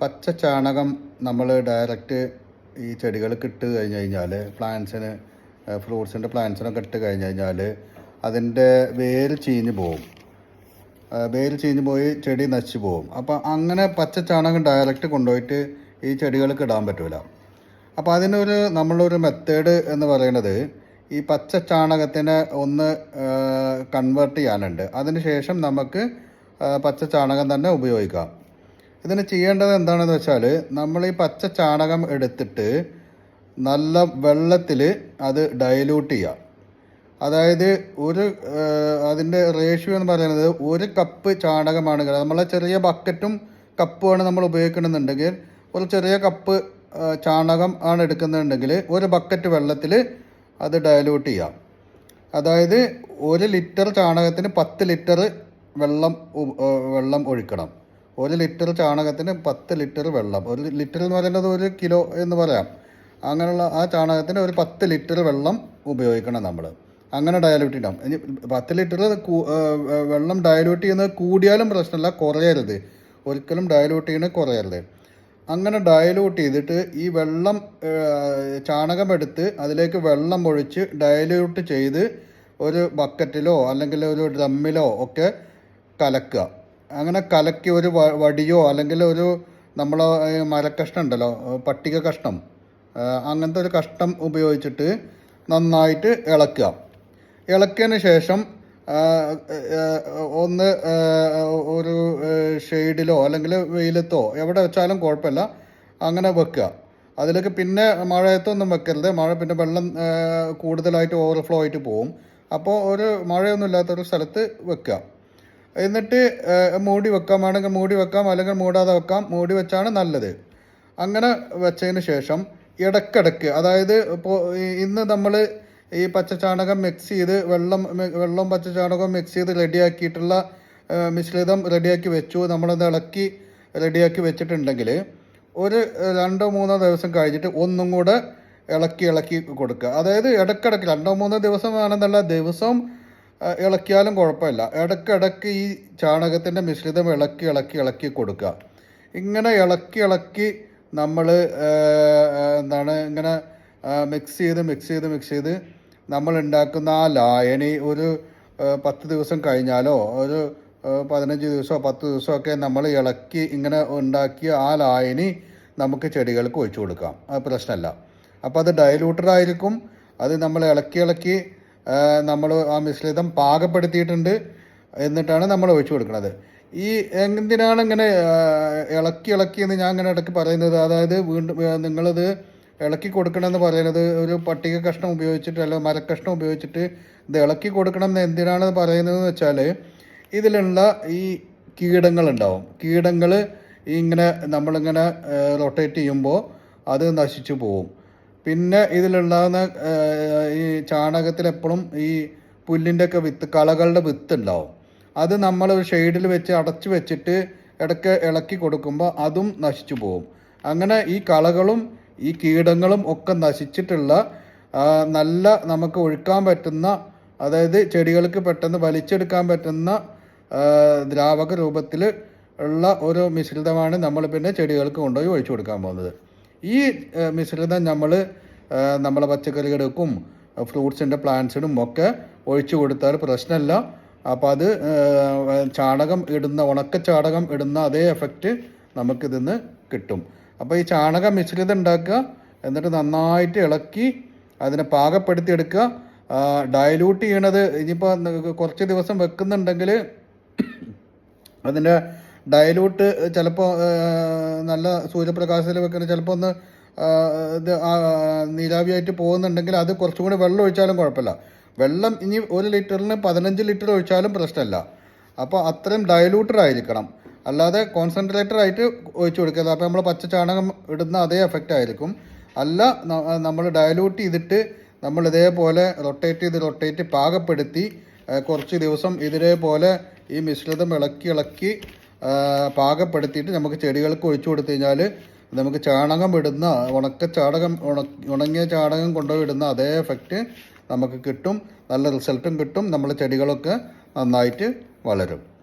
പച്ച ചാണകം നമ്മൾ ഡയറക്റ്റ് ഈ ചെടികൾക്ക് ഇട്ട് കഴിഞ്ഞ് കഴിഞ്ഞാൽ പ്ലാന്റ്സിന് ഫ്രൂട്ട്സിന്റെ പ്ലാന്റ്സിനൊക്കെ ഇട്ട് കഴിഞ്ഞ് കഴിഞ്ഞാൽ അതിന്റെ വേര് ചീഞ്ഞ് പോകും വേര് ചീഞ്ഞ് പോയി ചെടി നശിച്ചു പോകും അപ്പോൾ അങ്ങനെ പച്ച ചാണകം ഡയറക്റ്റ് കൊണ്ടുപോയിട്ട് ഈ ചെടികൾക്ക് ഇടാൻ പറ്റില്ല അപ്പോൾ അതിനൊരു നമ്മളൊരു മെത്തേഡ് എന്ന് പറയുന്നത് ഈ പച്ച ചാണകത്തിനെ ഒന്ന് കൺവേർട്ട് ചെയ്യാനുണ്ട്. അതിന് ശേഷം നമുക്ക് പച്ച ചാണകം തന്നെ ഉപയോഗിക്കാം. ഇതിന് ചെയ്യേണ്ടത് എന്താണെന്ന് വെച്ചാൽ നമ്മൾ ഈ പച്ച ചാണകം എടുത്തിട്ട് നല്ല വെള്ളത്തിൽ അത് ഡയലൂട്ട് ചെയ്യുക അതായത് ഒരു അതിന്റെ റേഷ്യോ എന്ന് പറയുന്നത് ഒരു കപ്പ് ചാണകമാണ് നമ്മളെ ചെറിയ ബക്കറ്റും കപ്പുമാണ് നമ്മൾ ഉപയോഗിക്കണമെന്നുണ്ടെങ്കിൽ ഒരു ചെറിയ കപ്പ് ചാണകം ആണ് എടുക്കുന്നുണ്ടെങ്കിൽ ഒരു ബക്കറ്റ് വെള്ളത്തിൽ അത് ഡയലൂട്ട് ചെയ്യാം. അതായത് ഒരു ലിറ്റർ ചാണകത്തിന് പത്ത് ലിറ്റർ വെള്ളം വെള്ളം ഒഴിക്കണം. ഒരു ലിറ്റർ ചാണകത്തിന് പത്ത് ലിറ്റർ വെള്ളം. ഒരു ലിറ്റർ എന്ന് പറയുന്നത് ഒരു കിലോ എന്ന് പറയാം. അങ്ങനെയുള്ള ആ ചാണകത്തിന് ഒരു പത്ത് ലിറ്റർ വെള്ളം ഉപയോഗിക്കണം നമ്മൾ അങ്ങനെ ഡയലൂട്ട് ചെയ്യണം ഇനി പത്ത് ലിറ്റർ വെള്ളം ഡയലൂട്ട് ചെയ്യുന്നത് കൂടിയാലും പ്രശ്നമില്ല കുറയരുത്. ഒരിക്കലും ഡയലൂട്ട് ചെയ്യണത് കുറയരുത്. അങ്ങനെ ഡയലൂട്ട് ചെയ്തിട്ട് ഈ വെള്ളം ചാണകം എടുത്ത് അതിലേക്ക് വെള്ളം ഒഴിച്ച് ഡയലൂട്ട് ചെയ്ത് ഒരു ബക്കറ്റിലോ അല്ലെങ്കിൽ ഒരു ഡ്രമ്മിലോ ഒക്കെ കലക്കുക. അങ്ങനെ കലക്കി ഒരു വടിയോ അല്ലെങ്കിൽ ഒരു നമ്മൾ മരക്കഷ്ണം ഉണ്ടല്ലോ പട്ടിക കഷ്ണം അങ്ങനത്തെ ഒരു കഷ്ണം ഉപയോഗിച്ചിട്ട് നന്നായിട്ട് ഇളക്കുക. ഇളക്കിയതിന് ശേഷം ഒന്ന് ഒരു ഷെയ്ഡിലോ അല്ലെങ്കിൽ വെയിലത്തോ എവിടെ വെച്ചാലും കുഴപ്പമില്ല അങ്ങനെ വെക്കുക. അതിലേക്ക് പിന്നെ മഴയത്തൊന്നും വെക്കരുത്. മഴ പിന്നെ വെള്ളം കൂടുതലായിട്ട് ഓവർഫ്ലോ ആയിട്ട് പോകും അപ്പോൾ ഒരു മഴയൊന്നും ഇല്ലാത്തൊരു സ്ഥലത്ത് വെക്കുക. എന്നിട്ട് മൂടി വെക്കാം. വേണമെങ്കിൽ മൂടി വെക്കാം അല്ലെങ്കിൽ മൂടാതെ വെക്കാം. മൂടി വെച്ചാണ് നല്ലത്. അങ്ങനെ വെച്ചതിന് ശേഷം ഇടക്കിടക്ക് അതായത് ഇപ്പോൾ ഇന്ന് നമ്മൾ ഈ പച്ചചാണകം മിക്സ് ചെയ്ത് വെള്ളം വെള്ളം പച്ചചാണകം മിക്സ് ചെയ്ത് റെഡിയാക്കിയിട്ടുള്ള മിശ്രിതം റെഡിയാക്കി വെച്ചു. നമ്മളത് ഇളക്കി റെഡിയാക്കി വെച്ചിട്ടുണ്ടെങ്കിൽ ഒരു രണ്ടോ മൂന്നോ ദിവസം കഴിഞ്ഞിട്ട് ഒന്നും കൂടെ ഇളക്കി ഇളക്കി കൊടുക്കുക. അതായത് ഇടക്കിടക്ക് രണ്ടോ മൂന്നോ ദിവസം വേണമെന്നല്ല ദിവസം ഇളക്കിയാലും കുഴപ്പമില്ല. ഇടക്കിടക്ക് ഈ ചാണകത്തിന്റെ മിശ്രിതം ഇളക്കി ഇളക്കി ഇളക്കി കൊടുക്കുക. ഇങ്ങനെ ഇളക്കി ഇളക്കി നമ്മൾ എന്താണ് ഇങ്ങനെ മിക്സ് ചെയ്ത് മിക്സ് ചെയ്ത് മിക്സ് ചെയ്ത് നമ്മൾ ഉണ്ടാക്കുന്ന ആ ലായനി ഒരു പത്ത് ദിവസം കഴിഞ്ഞാലോ ഒരു പതിനഞ്ച് ദിവസമോ പത്ത് ദിവസമൊക്കെ നമ്മൾ ഇളക്കി ഇങ്ങനെ ഉണ്ടാക്കിയ ആ ലായനി നമുക്ക് ചെടികൾക്ക് ഒഴിച്ചു കൊടുക്കാം. അത് പ്രശ്നമല്ല. അപ്പോൾ അത് ഡയലൂട്ടഡ് ആയിരിക്കും. അത് നമ്മൾ ഇളക്കി ഇളക്കി നമ്മൾ ആ മിശ്രിതം പാകപ്പെടുത്തിയിട്ടുണ്ട് എന്നിട്ടാണ് നമ്മൾ ഒഴിച്ചു കൊടുക്കുന്നത്. ഈ എന്തിനാണ് ഇങ്ങനെ ഇളക്കി ഇളക്കി എന്ന് ഞാൻ ഇങ്ങനെ ഇടയ്ക്ക് പറയുന്നത്? അതായത് വീണ്ടും നിങ്ങളത് ഇളക്കി കൊടുക്കണമെന്ന് പറയുന്നത് ഒരു പട്ടിക കഷ്ണം ഉപയോഗിച്ചിട്ട് അല്ല മരക്കഷ്ണം ഉപയോഗിച്ചിട്ട് ഇത് ഇളക്കി കൊടുക്കണം എന്ന് എന്തിനാണ് പറയുന്നതെന്ന് വെച്ചാൽ ഇതിലുള്ള ഈ കീടങ്ങളുണ്ടാവും കീടങ്ങൾ ഇങ്ങനെ നമ്മളിങ്ങനെ റൊട്ടേറ്റ് ചെയ്യുമ്പോൾ അത് നശിച്ചു പോവും. പിന്നെ ഇതിലുണ്ടാകുന്ന ഈ ചാണകത്തിൽ എപ്പോഴും ഈ പുല്ലിന്റെ ഒക്കെ വിത്ത് കളകളുടെ വിത്ത് ഉണ്ടാവും അത് നമ്മൾ ഷെയ്ഡിൽ വെച്ച് അടച്ചു വെച്ചിട്ട് ഇടയ്ക്ക് ഇളക്കി കൊടുക്കുമ്പോൾ അതും നശിച്ചു പോകും. അങ്ങനെ ഈ കളകളും ഈ കീടങ്ങളും ഒക്കെ നശിച്ചിട്ടുള്ള നല്ല നമുക്ക് ഒഴുക്കാൻ പറ്റുന്ന അതായത് ചെടികൾക്ക് പെട്ടെന്ന് വലിച്ചെടുക്കാൻ പറ്റുന്ന ദ്രാവക രൂപത്തിൽ ഉള്ള ഒരു മിശ്രിതമാണ് നമ്മൾ പിന്നെ ചെടികൾക്ക് കൊണ്ടുപോയി ഒഴിച്ചു കൊടുക്കാൻ പോകുന്നത്. ഈ മിശ്രിതം നമ്മൾ നമ്മളെ പച്ചക്കറികൾക്കും ഫ്രൂട്ട്സിന്റെ പ്ലാന്റ്സിനും ഒക്കെ ഒഴിച്ചു കൊടുത്താൽ പ്രശ്നമില്ല അപ്പോൾ അത് ചാണകം ഇടുന്ന ഉണക്ക ചാണകം ഇടുന്ന അതേ എഫക്റ്റ് നമുക്കിതിൽ നിന്ന് കിട്ടും. അപ്പോൾ ഈ ചാണക മിശ്രിതം ഉണ്ടാക്കുക എന്നിട്ട് നന്നായിട്ട് ഇളക്കി അതിനെ പാകപ്പെടുത്തി എടുക്കുക. ഡയലൂട്ട് ചെയ്യണത് ഇനിയിപ്പോൾ കുറച്ച് ദിവസം വെക്കുന്നുണ്ടെങ്കിൽ അതിന്റെ ഡയലൂട്ട് ചിലപ്പോൾ നല്ല സൂര്യപ്രകാശത്തിൽ വെക്കുന്ന ചിലപ്പോൾ ഒന്ന് ഇത് നീരാവിയായിട്ട് പോകുന്നുണ്ടെങ്കിൽ അത് കുറച്ചും കൂടി വെള്ളം ഒഴിച്ചാലും കുഴപ്പമില്ല. വെള്ളം ഇനി ഒരു ലിറ്ററിന് പതിനഞ്ച് ലിറ്റർ ഒഴിച്ചാലും പ്രശ്നമില്ല. അപ്പോൾ അത്രയും ഡയലൂട്ടർ ആയിരിക്കണം. അല്ലാതെ കോൺസെൻട്രേറ്റർ ആയിട്ട് ഒഴിച്ചു കൊടുക്കരുത്. അപ്പോൾ നമ്മൾ പച്ച ചാണകം ഇടുന്ന അതേ എഫക്റ്റ് ആയിരിക്കും. അല്ല നമ്മൾ ഡയലൂട്ട് ചെയ്തിട്ട് നമ്മൾ ഇതേപോലെ റൊട്ടേറ്റ് ചെയ്ത് റൊട്ടേറ്റ് പാകപ്പെടുത്തി കുറച്ച് ദിവസം ഇതേപോലെ ഈ മിശ്രിതം ഇളക്കി ഇളക്കി പാകപ്പെടുത്തിയിട്ട് നമുക്ക് ചെടികൾക്ക് ഒഴിച്ചു കൊടുത്തു കഴിഞ്ഞാൽ നമുക്ക് ചാണകം ഇടുന്ന ഉണക്ക ചാണകം ഉണ- ഉണങ്ങിയ ചാണകം കൊണ്ടുപോയി ഇടുന്ന അതേ എഫക്റ്റ് നമുക്ക് കിട്ടും. നല്ല റിസൾട്ടും കിട്ടും. നമ്മൾ ചെടികളൊക്കെ നന്നായിട്ട് വളരും.